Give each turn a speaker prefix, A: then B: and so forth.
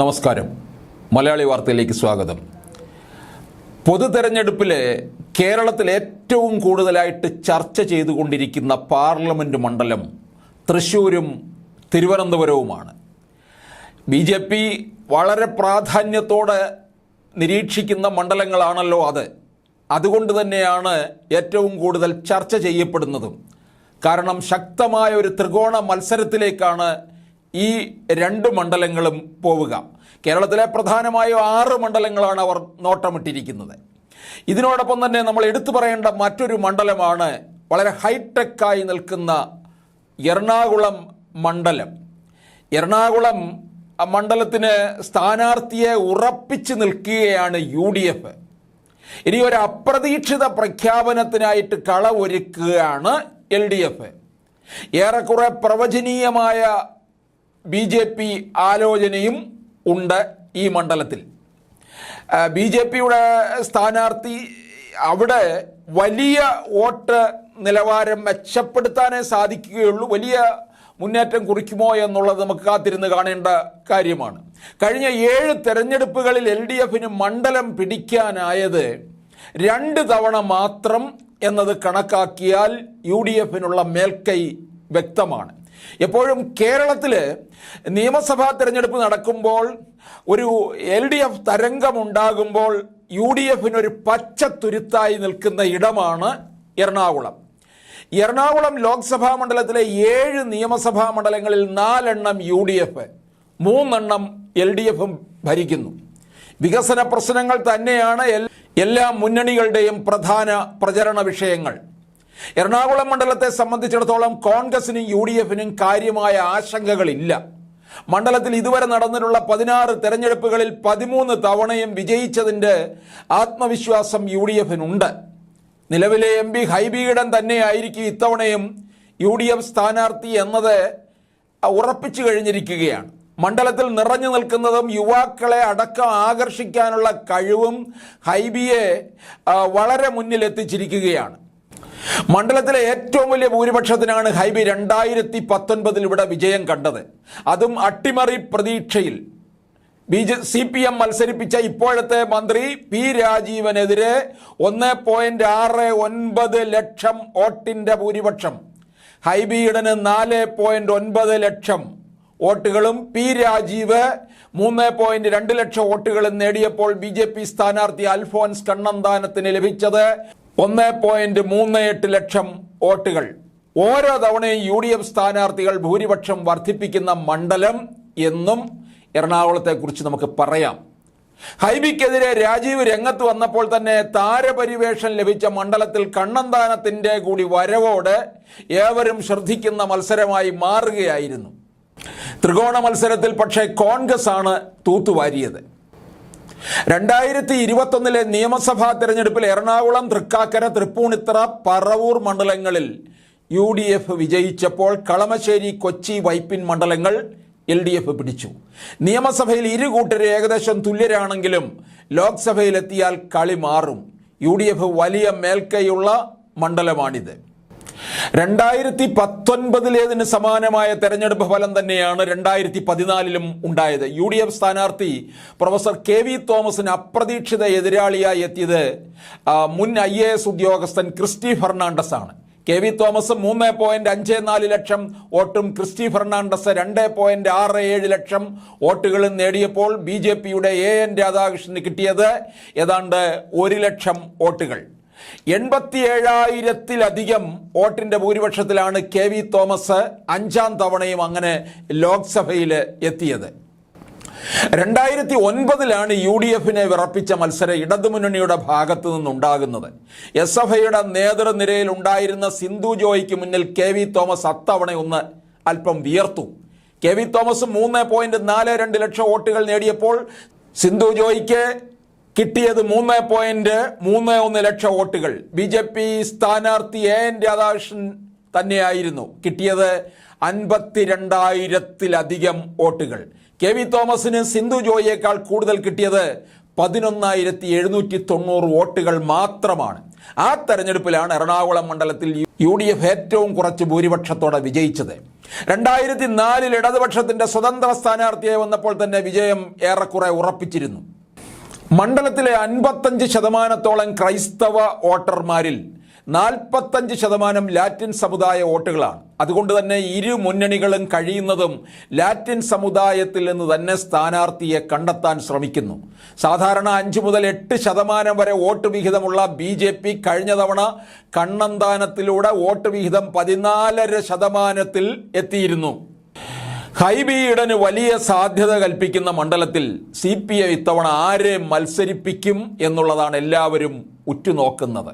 A: നമസ്കാരം. മലയാളി വാർത്തയിലേക്ക് സ്വാഗതം. പൊതു തെരഞ്ഞെടുപ്പിലെ കേരളത്തിൽ ഏറ്റവും കൂടുതലായിട്ട് ചർച്ച ചെയ്തുകൊണ്ടിരിക്കുന്ന പാർലമെന്റ് മണ്ഡലം തൃശ്ശൂരും തിരുവനന്തപുരവുമാണ്. ബി ജെ പി വളരെ പ്രാധാന്യത്തോടെ നിരീക്ഷിക്കുന്ന മണ്ഡലങ്ങളാണല്ലോ അത്. അതുകൊണ്ട് തന്നെയാണ് ഏറ്റവും കൂടുതൽ ചർച്ച ചെയ്യപ്പെടുന്നതും. കാരണം ശക്തമായ ഒരു ത്രികോണ മത്സരത്തിലേക്കാണ് ഈ രണ്ട് മണ്ഡലങ്ങളും പോവുക. കേരളത്തിലെ പ്രധാനമായും ആറ് മണ്ഡലങ്ങളാണ് അവർ നോട്ടമിട്ടിരിക്കുന്നത്. ഇതിനോടൊപ്പം തന്നെ നമ്മൾ എടുത്തു പറയേണ്ട മറ്റൊരു മണ്ഡലമാണ് വളരെ ഹൈടെക്കായി നിൽക്കുന്ന എറണാകുളം മണ്ഡലം. എറണാകുളം മണ്ഡലത്തിന് സ്ഥാനാർത്ഥിയെ ഉറപ്പിച്ചു നിൽക്കുകയാണ് യു ഡി എഫ് ഇനി ഒരു അപ്രതീക്ഷിത പ്രഖ്യാപനത്തിനായിട്ട് കള ഒരുക്കുകയാണ് എൽ ഡി എഫ്. ഏറെക്കുറെ പ്രവചനീയമായ ബി ജെ പി ആലോചനയും ഉണ്ട് ഈ മണ്ഡലത്തിൽ. ബി ജെ പിയുടെ സ്ഥാനാർത്ഥി അവിടെ വലിയ വോട്ട് നിലവാരം മെച്ചപ്പെടുത്താനേ സാധിക്കുകയുള്ളൂ. വലിയ മുന്നേറ്റം കുറിക്കുമോ എന്നുള്ളത് നമുക്ക് കാത്തിരുന്ന് കാണേണ്ട കാര്യമാണ്. കഴിഞ്ഞ ഏഴ് തെരഞ്ഞെടുപ്പുകളിൽ എൽ ഡി എഫിന് മണ്ഡലം പിടിക്കാനായത് രണ്ട് തവണ മാത്രം എന്നത് കണക്കാക്കിയാൽ യു ഡി എഫിനുള്ള മേൽക്കൈ വ്യക്തമാണ്. എപ്പോഴും കേരളത്തിൽ നിയമസഭാ തിരഞ്ഞെടുപ്പ് നടക്കുമ്പോൾ ഒരു എൽ ഡി എഫ് തരംഗമുണ്ടാകുമ്പോൾ യു ഡി എഫിനൊരു പച്ച തുരുത്തായി നിൽക്കുന്ന ഇടമാണ് എറണാകുളം. എറണാകുളം ലോക്സഭാ മണ്ഡലത്തിലെ ഏഴ് നിയമസഭാ മണ്ഡലങ്ങളിൽ നാലെണ്ണം യു ഡി എഫ് മൂന്നെണ്ണം എൽ ഡി എഫും ഭരിക്കുന്നു. വികസന പ്രശ്നങ്ങൾ തന്നെയാണ് എല്ലാ മുന്നണികളുടെയും പ്രധാന പ്രചരണ വിഷയങ്ങൾ. എറണാകുളം മണ്ഡലത്തെ സംബന്ധിച്ചിടത്തോളം കോൺഗ്രസിനും യു ഡി എഫിനും കാര്യമായ ആശങ്കകളില്ല. മണ്ഡലത്തിൽ ഇതുവരെ നടന്നിട്ടുള്ള പതിനാറ് തെരഞ്ഞെടുപ്പുകളിൽ പതിമൂന്ന് തവണയും വിജയിച്ചതിന്റെ ആത്മവിശ്വാസം യു ഡി എഫിനുണ്ട് നിലവിലെ എം പി ഹൈബീഡൻ തന്നെയായിരിക്കും ഇത്തവണയും യു ഡി എഫ് സ്ഥാനാർത്ഥി എന്നത് ഉറപ്പിച്ചു കഴിഞ്ഞിരിക്കുകയാണ്. മണ്ഡലത്തിൽ നിറഞ്ഞു നിൽക്കുന്നതും യുവാക്കളെ അടക്കം ആകർഷിക്കാനുള്ള കഴിവും ഹൈബിയെ വളരെ മുന്നിലെത്തിച്ചിരിക്കുകയാണ്. മണ്ഡലത്തിലെ ഏറ്റവും വലിയ ഭൂരിപക്ഷത്തിനാണ് ഹൈബി രണ്ടായിരത്തി പത്തൊൻപതിൽ ഇവിടെ വിജയം കണ്ടത്. അതും അട്ടിമറി പ്രതീക്ഷയിൽ. B J C P M മത്സരിപ്പിച്ച ഇപ്പോഴത്തെ മന്ത്രി പി രാജീവനെതിരെ ഒന്ന് പോയിന്റ് ആറ് ഒൻപത് ലക്ഷം വോട്ടിന്റെ ഭൂരിപക്ഷം. ഹൈബിയിടന് നാല് പോയിന്റ് ഒൻപത് ലക്ഷം വോട്ടുകളും പി രാജീവ് മൂന്ന് പോയിന്റ് രണ്ട് ലക്ഷം വോട്ടുകളും നേടിയപ്പോൾ ബി ജെ പി സ്ഥാനാർത്ഥി അൽഫോൻസ് കണ്ണന്താനത്തിന് ലഭിച്ചത് ഒന്ന് പോയിന്റ് മൂന്ന് എട്ട് ലക്ഷം വോട്ടുകൾ. ഓരോ തവണയും യു ഡി എഫ് സ്ഥാനാർത്ഥികൾ ഭൂരിപക്ഷം വർദ്ധിപ്പിക്കുന്ന മണ്ഡലം എന്നും എറണാകുളത്തെക്കുറിച്ച് നമുക്ക് പറയാം. ഹൈബിക്കെതിരെ രാജീവ് രംഗത്ത് വന്നപ്പോൾ തന്നെ താരപരിവേഷം ലഭിച്ച മണ്ഡലത്തിൽ കണ്ണന്താനത്തിന്റെ കൂടി വരവോട് ഏവരും ശ്രദ്ധിക്കുന്ന മത്സരമായി മാറുകയായിരുന്നു. ത്രികോണ മത്സരത്തിൽ പക്ഷേ കോൺഗ്രസ് ആണ് തൂത്തുവാരിയത്. രണ്ടായിരത്തി ഇരുപത്തൊന്നിലെ നിയമസഭാ തെരഞ്ഞെടുപ്പിൽ എറണാകുളം തൃക്കാക്കര തൃപ്പൂണിത്തറ പറവൂർ മണ്ഡലങ്ങളിൽ യു ഡി എഫ് വിജയിച്ചപ്പോൾ കളമശ്ശേരി കൊച്ചി വൈപ്പിൻ മണ്ഡലങ്ങൾ എൽ ഡി എഫ് പിടിച്ചു. നിയമസഭയിൽ ഇരു കൂട്ടരും ഏകദേശം തുല്യരാണെങ്കിലും ലോക്സഭയിലെത്തിയാൽ കളി മാറും. യു ഡി എഫ് വലിയ മേൽക്കൈയുള്ള മണ്ഡലമാണിത്. രണ്ടായിരത്തി പത്തൊൻപതിലേതിന് സമാനമായ തെരഞ്ഞെടുപ്പ് ഫലം തന്നെയാണ് രണ്ടായിരത്തി പതിനാലിലും ഉണ്ടായത്. യു ഡി എഫ് സ്ഥാനാർത്ഥി പ്രൊഫസർ കെ വി തോമസിന് അപ്രതീക്ഷിത എതിരാളിയായി എത്തിയത് മുൻ ഐ എ എസ് ഉദ്യോഗസ്ഥൻ ക്രിസ്റ്റി ഫെർണാണ്ടസ് ആണ് കെ വി തോമസ് മൂന്ന് പോയിന്റ് അഞ്ച് നാല് ലക്ഷം വോട്ടും ക്രിസ്റ്റി ഫെർണാണ്ടസ് രണ്ട് പോയിന്റ് ആറ് ഏഴ് ലക്ഷം വോട്ടുകളും നേടിയപ്പോൾ ബി ജെ പിയുടെ എ എൻ രാധാകൃഷ്ണന് കിട്ടിയത് ഏതാണ്ട് ഒരു ലക്ഷം വോട്ടുകൾ. എൺപത്തിയേഴായിരത്തിലധികം വോട്ടിന്റെ ഭൂരിപക്ഷത്തിലാണ് കെ വി തോമസ് അഞ്ചാം തവണയും അങ്ങനെ ലോക്സഭയിൽ എത്തിയത്. രണ്ടായിരത്തി ഒൻപതിലാണ് യു ഡി എഫിനെ വിറപ്പിച്ച മത്സരം ഇടതുമുന്നണിയുടെ ഭാഗത്തു നിന്നുണ്ടാകുന്നത്. എസ് എഫ് ഐയുടെ നേതൃനിരയിൽ ഉണ്ടായിരുന്ന സിന്ധു ജോയിക്ക് മുന്നിൽ കെ വി തോമസ് അത്തവണ ഒന്ന് അല്പം വിയർത്തു. കെ വി തോമസ് മൂന്ന് പോയിന്റ് നാല് രണ്ട് ലക്ഷം വോട്ടുകൾ നേടിയപ്പോൾ സിന്ധു ജോയ്ക്ക് കിട്ടിയത് മൂന്ന് പോയിന്റ് മൂന്ന് ഒന്ന് ലക്ഷം വോട്ടുകൾ. ബി ജെ പി സ്ഥാനാർത്ഥി എ എൻ രാധാകൃഷ്ണൻ തന്നെയായിരുന്നു. കിട്ടിയത് അൻപത്തിരണ്ടായിരത്തിലധികം വോട്ടുകൾ. കെ വി തോമസിന് സിന്ധു ജോയിയേക്കാൾ കൂടുതൽ കിട്ടിയത് പതിനൊന്നായിരത്തി എഴുന്നൂറ്റി തൊണ്ണൂറ് വോട്ടുകൾ മാത്രമാണ്. ആ തെരഞ്ഞെടുപ്പിലാണ് എറണാകുളം മണ്ഡലത്തിൽ യു ഡി എഫ് ഏറ്റവും കുറച്ച് ഭൂരിപക്ഷത്തോടെ വിജയിച്ചത്. രണ്ടായിരത്തി നാലിൽ ഇടതുപക്ഷത്തിന്റെ സ്വതന്ത്ര സ്ഥാനാർത്ഥിയായി വന്നപ്പോൾ തന്നെ വിജയം ഏറെക്കുറെ ഉറപ്പിച്ചിരുന്നു. മണ്ഡലത്തിലെ അൻപത്തഞ്ച് ശതമാനത്തോളം ക്രൈസ്തവ വോട്ടർമാരിൽ നാൽപ്പത്തഞ്ച് ശതമാനം ലാറ്റിൻ സമുദായ വോട്ടുകളാണ്. അതുകൊണ്ട് തന്നെ ഇരു മുന്നണികളും കഴിയുന്നതും ലാറ്റിൻ സമുദായത്തിൽ നിന്ന് തന്നെ സ്ഥാനാർത്ഥിയെ കണ്ടെത്താൻ ശ്രമിക്കുന്നു. സാധാരണ അഞ്ച് മുതൽ എട്ട് ശതമാനം വരെ വോട്ട് വിഹിതമുള്ള ബി ജെ പി കഴിഞ്ഞ തവണ കണ്ണന്താനത്തിലൂടെ വോട്ട് വിഹിതം പതിനാലര ശതമാനത്തിൽ എത്തിയിരുന്നു. ഹൈബി വലിയ സാധ്യത കൽപ്പിക്കുന്ന മണ്ഡലത്തിൽ സി പി ഐ ഇത്തവണ ആരെ മത്സരിപ്പിക്കും എന്നുള്ളതാണ് എല്ലാവരും ഉറ്റുനോക്കുന്നത്.